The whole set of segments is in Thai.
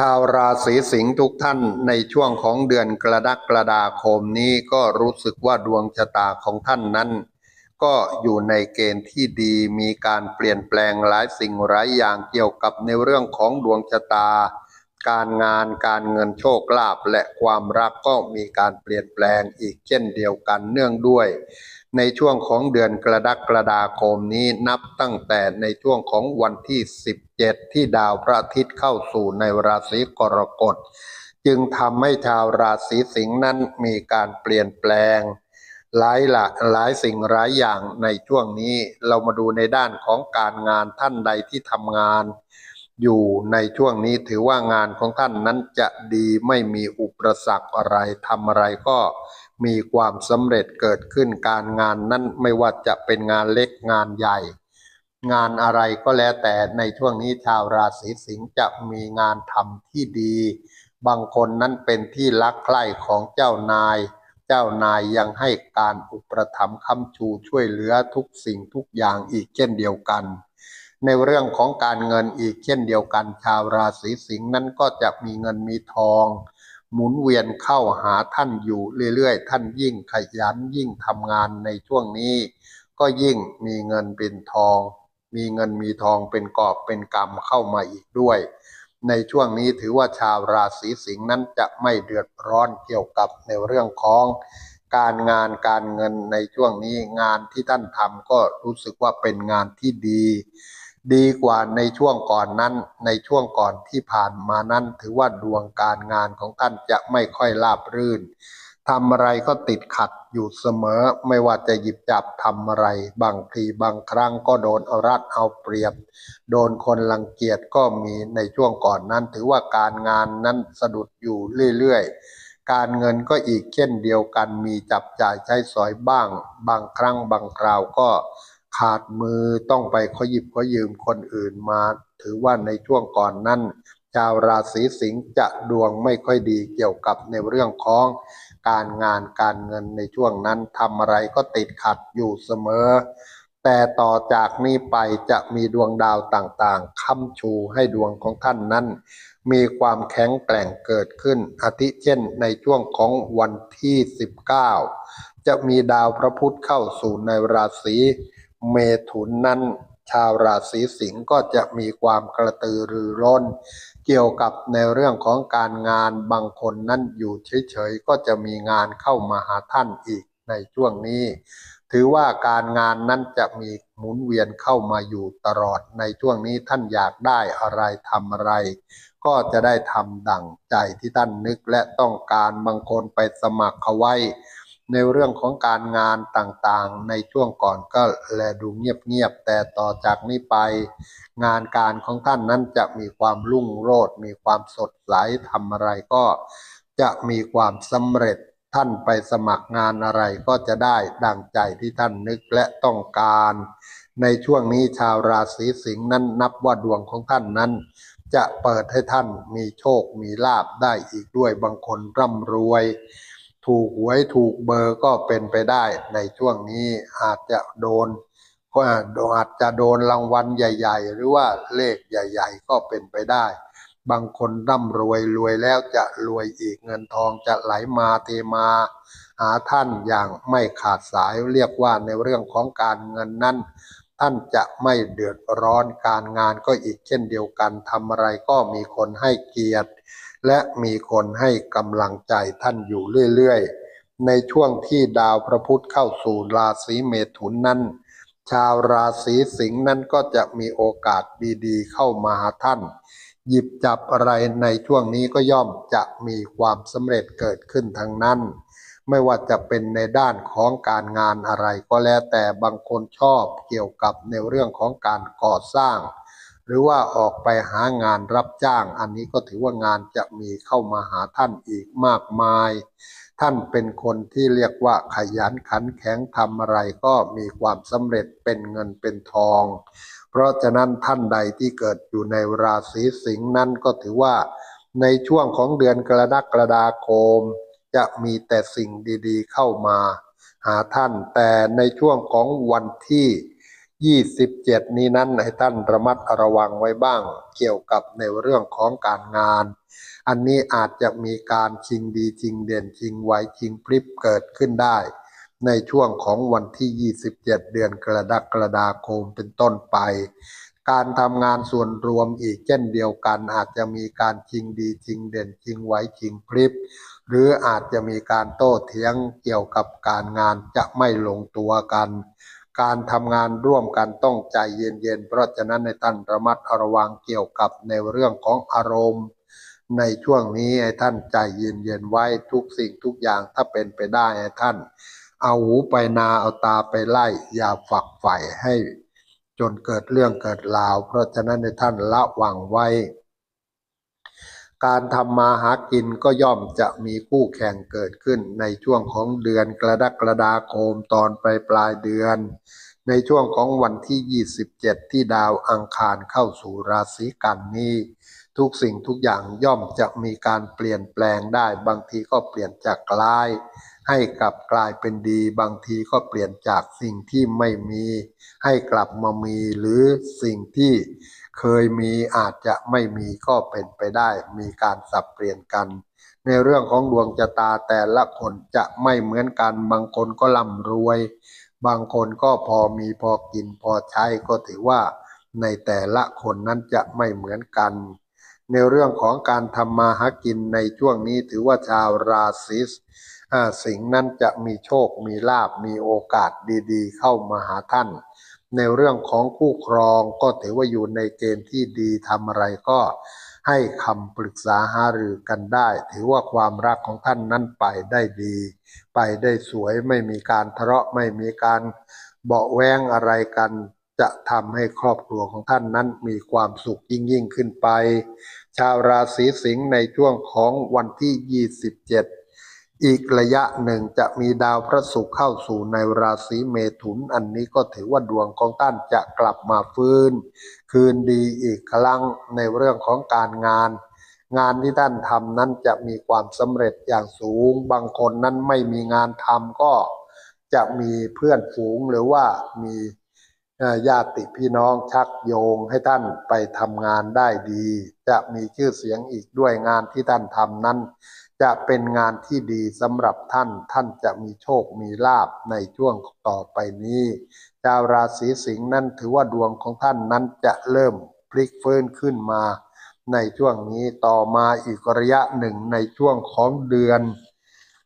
ชาวราศีสิงห์ทุกท่านในช่วงของเดือนกรดกฎาคมนี้ก็รู้สึกว่าดวงชะตาของท่านนั้น ก็อยู่ในเกณฑ์ที่ดีมีการเปลี่ยนแปลงหลายสิ่งหลายอย่างเกี่ยวกับในเรื่องของดวงชะตา การงานการเงินโชคลาภและความรักก็มีการเปลี่ยนแปลงอีกเช่นเดียวกันเนื่องด้วย ในช่วงของเดือนกระดักฎาคมนี้นับตั้งแต่ในช่วงของวันที่ 17 ที่ดาวพระอาทิตย์เข้าสู่ในราศีกรกฎ จึงทำให้ชาวราศีสิงห์นั้นมีการเปลี่ยนแปลง หลายหลากหลายสิ่งหลายอย่างในช่วงนี้เรามาดูในด้านของการงานท่านใดที่ทำงาน อยู่ในช่วงนี้ถือว่างานของท่านนั้นจะดีไม่มีอุปสรรคอะไรทำอะไรก็ มีความสำเร็จเกิดขึ้นการงานนั้นไม่ว่าจะเป็นงานเล็กงานใหญ่ งานอะไรก็แล้วแต่ในช่วงนี้ชาวราศีสิงห์จะมีงานทำที่ดี บางคนนั้นเป็นที่รักใคร่ของเจ้านาย เจ้านายยังให้การอุปถัมภ์ค้ำชูช่วยเหลือทุกสิ่งทุกอย่างอีกเช่นเดียวกัน ในเรื่องของการเงินอีกเช่นเดียวกัน ชาวราศีสิงห์นั้นก็จะมีเงินมีทอง หมุนเวียนเข้าหาท่านอยู่เรื่อยๆ ท่านยิ่งขยันยิ่งทำงานในช่วงนี้ ก็ยิ่งมีเงินเป็นทอง มีเงินมีทองเป็นกอบเป็นกำเข้ามาอีกด้วย ในช่วงนี้ถือว่าชาวราศีสิงห์นั้นจะไม่เดือดร้อนเกี่ยวกับในเรื่องของการงานการเงินในช่วงนี้งานที่ท่านทำก็รู้สึกว่าเป็นงานที่ดี ดีกว่าในช่วงก่อนนั้น ในช่วงก่อนที่ผ่านมานั้น ถือว่าดวงการงานของท่านจะไม่ค่อยราบรื่นทำอะไรก็ติดขัดอยู่เสมอ ไม่ว่าจะหยิบจับทำอะไร บางทีบางครั้งก็โดนเอารัดเอาเปรียบ โดนคนรังเกียจก็มีในช่วงก่อนนั้น ถือว่าการงานนั้นสะดุดอยู่เรื่อยๆ การเงินก็อีกเช่นเดียวกันมีจับจ่ายใช้สอยบ้าง บางครั้งบางคราวก็ ขาดมือต้องไปขอหยิบขอยืมคนอื่นมา ถือว่าในช่วงก่อนนั้น ชาวราศีสิงห์จะดวงไม่ค่อยดีเกี่ยวกับในเรื่องของการงานการเงินในช่วงนั้นทำอะไรก็ติดขัดอยู่เสมอ แต่ต่อจากนี้ไปจะมีดวงดาวต่างๆค้ำชูให้ดวงของท่านนั้น มีความแข็งแกร่งเกิดขึ้นอาทิเช่นในช่วงของวันที่ 19 จะมีดาวพระพุธเข้าสู่ในราศี เมถุนนั้น ชาวราศีสิงห์ก็จะมีความกระตือรือร้น เกี่ยวกับในเรื่องของการงานบางคนนั้นอยู่เฉยๆก็จะมีงานเข้ามาหาท่านอีกในช่วงนี้ ถือว่าการงานนั้นจะมีหมุนเวียนเข้ามาอยู่ตลอดในช่วงนี้ท่านอยากได้อะไรทำอะไร ก็จะได้ทำดั่งใจที่ท่านนึกและต้องการบางคนไปสมัครเขาไว้ ในเรื่องของการงานต่างๆ ในช่วงก่อนก็แลดูเงียบๆ แต่ต่อจากนี้ไป งานการของท่านนั้นจะมีความรุ่งโรจน์มีความสดใสทำอะไรก็จะมีความสำเร็จท่านไปสมัครงานอะไรก็จะได้ดังใจที่ท่านนึกและต้องการ ในช่วงนี้ชาวราศีสิงห์นั้นนับว่าดวงของท่านนั้น จะเปิดให้ท่านมีโชคมีลาบได้อีกด้วยบางคนร่ำรวย ถูกหวยถูกเบอร์ก็เป็นไปได้ ในช่วงนี้อาจจะโดน ก็อาจจะโดนรางวัลใหญ่ ๆ หรือว่าเลขใหญ่ ๆ ก็เป็นไปได้ บางคนร่ำรวยรวยแล้วจะรวยอีกเงินทองจะไหลมาเทมา หาท่านอย่างไม่ขาดสายเรียกว่าในเรื่องของการเงินนั้นท่านจะไม่เดือดร้อนการงานก็อีกเช่นเดียวกันทำอะไรก็มีคนให้เกียรติ และมีคนให้กำลังใจท่านอยู่เรื่อยๆ ในช่วงที่ดาวพระพุธเข้าสู่ราศีเมถุนนั้น ชาวราศีสิงห์นั้นก็จะมีโอกาสดีๆ เข้ามาหาท่าน หยิบจับอะไรในช่วงนี้ก็ย่อมจะมีความสำเร็จเกิดขึ้นทั้งนั้น ไม่ว่าจะเป็นในด้านของการงานอะไรก็แล้วแต่บางคนชอบเกี่ยวกับในเรื่องของการก่อสร้าง หรือว่าออกไปหางานรับจ้าง อันนี้ก็ถือว่างานจะมีเข้ามาหาท่านอีกมากมาย ท่านเป็นคนที่เรียกว่าขยันขันแข็งทำอะไรก็มีความสำเร็จเป็นเงินเป็นทอง เพราะฉะนั้นท่านใดที่เกิดอยู่ในราศีสิงห์นั้นก็ถือว่าในช่วงของเดือนกรกฎาคม จะมีแต่สิ่งดีๆเข้ามา หาท่านแต่ในช่วงของวันที่ ยี่สิบเจ็ดนี้นั้นให้ท่านระมัดระวังไว้บ้าง เกี่ยวกับในเรื่องของการงาน อันนี้อาจจะมีการชิงดีชิงเด่นชิงไว้ชิงพริบเกิดขึ้นได้ ในช่วงของวันที่ 27 เดือนกรดกฎาคมเป็นต้นไป การทำงานส่วนรวมอีกเช่นเดียวกัน อาจจะมีการชิงดีชิงเด่นชิงไว้ชิงพริบหรืออาจจะมีการโต้เถียงเกี่ยวกับการงานจะไม่ลงตัวกัน การทำงานร่วมกันต้องใจเย็นๆ เพราะฉะนั้นในท่านระมัดระวังเกี่ยวกับในเรื่องของอารมณ์ ในช่วงนี้ให้ท่านใจเย็นๆไว้ทุกสิ่งทุกอย่างถ้าเป็นไปได้ให้ท่าน เอาหูไปนาเอาตาไปไล่ อย่าฝักใฝ่ให้จนเกิดเรื่องเกิดราว เพราะฉะนั้นในท่านละวังไว้ การทำมาหากินก็ย่อมจะมีคู่แข่งเกิดขึ้นในช่วงของเดือนกระดักฎาคมตอนปลายปลายเดือน ในช่วงของวันที่ 27 ที่ดาวอังคารเข้าสู่ราศีกันนี้ ทุกสิ่งทุกอย่างย่อมจะมีการเปลี่ยนแปลงได้บางทีก็เปลี่ยนจากกลาย ให้กลับกลายเป็นดี บางทีก็เปลี่ยนจากสิ่งที่ไม่มี ให้กลับมามีหรือสิ่งที่ เคยมีอาจจะไม่มีก็เป็นไปได้ มีการสับเปลี่ยนกัน ในเรื่องของดวงชะตาแต่ละคนจะไม่เหมือนกัน บางคนก็ร่ำรวย บางคนก็พอมีพอกินพอใช้ก็ถือว่า ในแต่ละคนนั้นจะไม่เหมือนกัน ในเรื่องของการทำมาหากินในช่วงนี้ถือว่าชาวราศีสิงห์นั้นจะมีโชค มีลาบ มีโอกาสดีๆ เข้ามาหาท่าน ในเรื่องของคู่ครองก็ถือว่าอยู่ในเกณฑ์ที่ดีทำอะไรก็ให้คำปรึกษาหารือกันได้ ถือว่าความรักของท่านนั้นไปได้ดี ไปได้สวยไม่มีการทะเลาะไม่มีการเบาะแวงอะไรกัน จะทำให้ครอบครัวของท่านนั้นมีความสุขยิ่งยิ่งขึ้นไป ชาวราศีสิงห์ในช่วงของวันที่ 27 อีกระยะหนึ่งจะมีดาวพระศุกร์เข้าสู่ในราศีเมถุน อันนี้ก็ถือว่าดวงของท่านจะกลับมาฟื้น คืนดีอีกครั้งในเรื่องของการงาน งานที่ท่านทำนั้นจะมีความสำเร็จอย่างสูง บางคนนั้นไม่มีงานทำก็จะมีเพื่อนฝูงหรือว่ามี ญาติพี่น้องชักโยงให้ท่านไปทำงานได้ดี จะมีชื่อเสียงอีกด้วยงานที่ท่านทำนั้น จะเป็นงานที่ดีสำหรับท่านท่านจะมีโชคมีลาบในช่วงต่อไปนี้ ชาวราศีสิงห์นั้นถือว่าดวงของท่านนั้นจะเริ่มพลิกฟื้นขึ้นมา ในช่วงนี้ต่อมาอีกระยะหนึ่งในช่วงของเดือน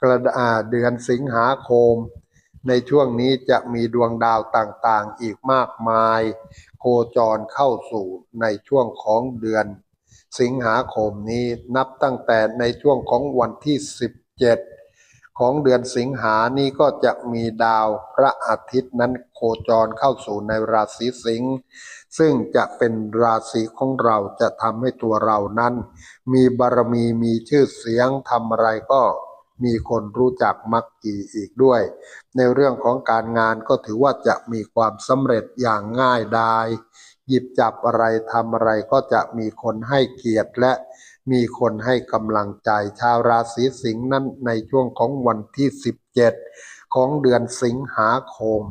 กระดาเดือนสิงหาคม ในช่วงนี้จะมีดวงดาวต่างๆ อีกมากมาย โคจรเข้าสู่ในช่วงของเดือน สิงหาคมนี้นับตั้งแต่ในช่วงของวันที่ 17 ของเดือนสิงหานี้ก็จะมีดาวพระอาทิตย์นั้นโคจรเข้าสู่ในราศีสิงห์ซึ่งจะเป็นราศีของเราจะทำให้ตัวเรานั้น มีบารมีมีชื่อเสียงทำอะไรก็ มีคนรู้จักมักจีอีกด้วย ในเรื่องของการงานก็ถือว่าจะมีความสำเร็จอย่างง่ายดาย หยิบจับอะไรทำอะไรก็จะมีคนให้เกียรติและมีคนให้กำลังใจชาวราศีสิงห์นั้นในช่วงของวันที่ 17 ของเดือนสิงหาคม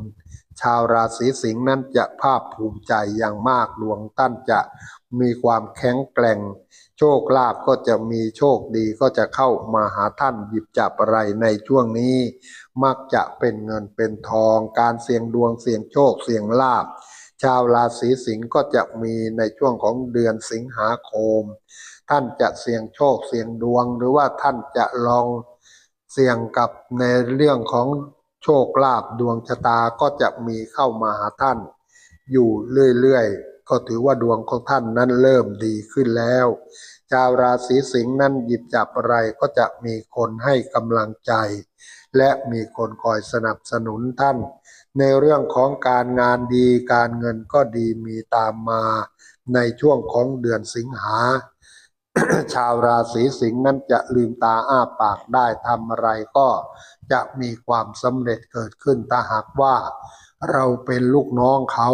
ชาวราศีสิงห์นั้นจะภาคภูมิใจอย่างมากดวงท่านจะมีความแข็งแกร่ง โชคลาภก็จะมีโชคดีก็จะเข้ามาหาท่านหยิบจับอะไรในช่วงนี้ มักจะเป็นเงินเป็นทอง การเสี่ยงดวงเสี่ยงโชคเสี่ยงลาภชาวราศีสิงห์ก็จะมีในช่วงของเดือนสิงหาคม ท่านจะเสี่ยงโชคเสี่ยงดวง หรือว่าท่านจะลองเสี่ยงกับในเรื่องของโชคลาภดวงชะตาก็จะมีเข้ามาหาท่าน อยู่เรื่อยๆ ก็ถือว่าดวงของท่านนั้นเริ่มดีขึ้นแล้ว ชาวราศีสิงห์นั้นหยิบจับอะไรก็จะมีคนให้กำลังใจ และมีคนคอยสนับสนุนท่าน ในเรื่องของการงานดีการเงินก็ดีมีตามมา ในช่วงของเดือนสิงหา ชาวราศีสิงห์นั้นจะลืมตาอ้าปากได้ทำอะไรก็จะมีความสำเร็จเกิดขึ้นถ้าหากว่า เราเป็นลูกน้องเขา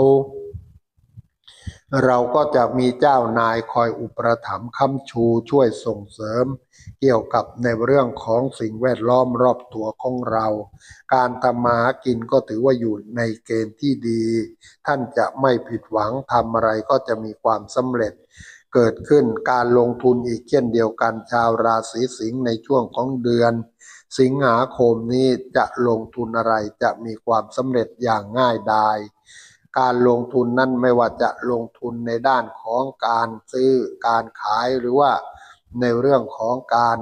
เราก็จะมีเจ้านายคอยอุปถัมภ์ค้ำชูช่วยส่งเสริม เกี่ยวกับในเรื่องของสิ่งแวดล้อมรอบตัวของเรา การทำมาหากินก็ถือว่าอยู่ในเกณฑ์ที่ดี ท่านจะไม่ผิดหวังทำอะไรก็จะมีความสำเร็จ เกิดขึ้นการลงทุนอีกเช่นเดียวกันชาวราศีสิงห์ในช่วงของเดือน สิงหาคมนี้จะลงทุนอะไรจะมีความสำเร็จอย่างง่ายดาย การลงทุนนั้นไม่ว่าจะลงทุนในด้านของการซื้อการขายหรือว่าในเรื่องของการ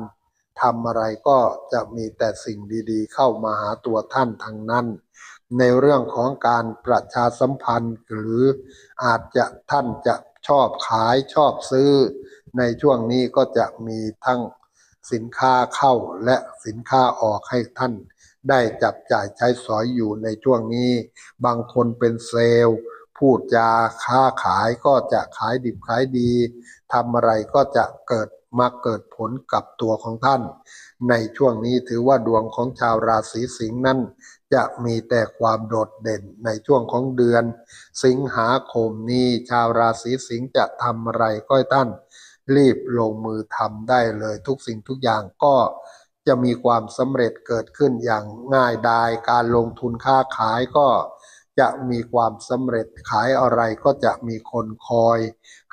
ทำอะไรก็จะมีแต่สิ่งดีๆ เข้ามาหาตัวท่านทั้งนั้น ในเรื่องของการประชาสัมพันธ์หรืออาจจะท่านจะชอบขายชอบซื้อ ในช่วงนี้ก็จะมีทั้งสินค้าเข้าและสินค้าออกให้ท่าน ได้จับจ่ายใช้สอยอยู่ในช่วงนี้ บางคนเป็นเซลล์ พูดจาค้าขายก็จะขายดิบขายดีทำอะไรก็จะเกิดมาเกิดผลกับตัวของท่าน ในช่วงนี้ถือว่าดวงของชาวราศีสิงห์นั้นจะมีแต่ความโดดเด่นในช่วงของเดือน สิงหาคมนี้ชาวราศีสิงห์จะทำอะไรก็ท่าน รีบลงมือทำได้เลยทุกสิ่งทุกอย่างก็ จะมีความสำเร็จเกิดขึ้นอย่างง่ายดายการลงทุนค้าขายก็จะมีความสำเร็จขายอะไรก็จะมีคนคอย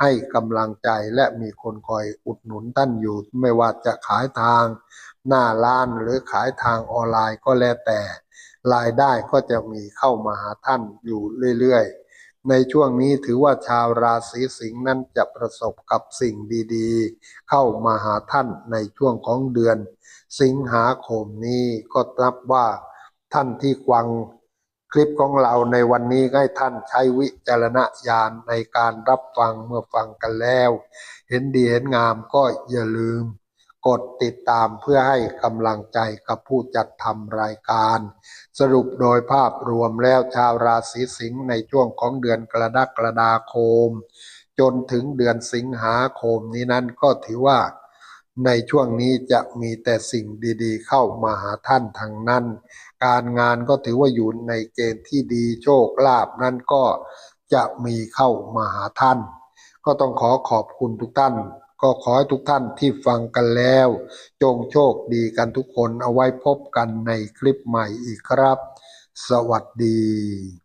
ให้กำลังใจและมีคนคอยอุดหนุนท่านอยู่ ไม่ว่าจะขายทางหน้าร้านหรือขายทางออนไลน์ก็แล้วแต่ รายได้ก็จะมีเข้ามาหาท่านอยู่เรื่อยๆ ในช่วงนี้ถือว่าชาวราศีสิงห์นั้นจะประสบกับสิ่งดีๆ เข้ามาหาท่านในช่วงของเดือน สิงหาคมนี้ก็นับว่าท่านที่ฟังคลิปของเราในวันนี้ให้ท่านใช้วิจารณญาณในการรับฟังเมื่อฟังกันแล้ว เห็นดีเห็นงามก็อย่าลืม กดติดตามเพื่อให้กำลังใจกับผู้จัดทำรายการ สรุปโดยภาพรวมแล้วชาวราศีสิงห์ในช่วงของเดือนกรกฎกรดาคม จนถึงเดือนสิงหาคมนี้นั้นก็ถือว่า ในช่วงนี้จะมีแต่สิ่งดีๆ เข้ามาหาท่านทางนั้น การงานก็ถือว่าอยู่ในเกณฑ์ที่ดีโชคลาภนั้นก็จะมีเข้ามาหาท่าน ก็ต้องขอขอบคุณทุกท่าน ก็ขอให้ทุกท่านที่ฟังกันแล้ว จงโชคดีกันทุกคนเอาไว้พบกันในคลิปใหม่อีกครับ สวัสดี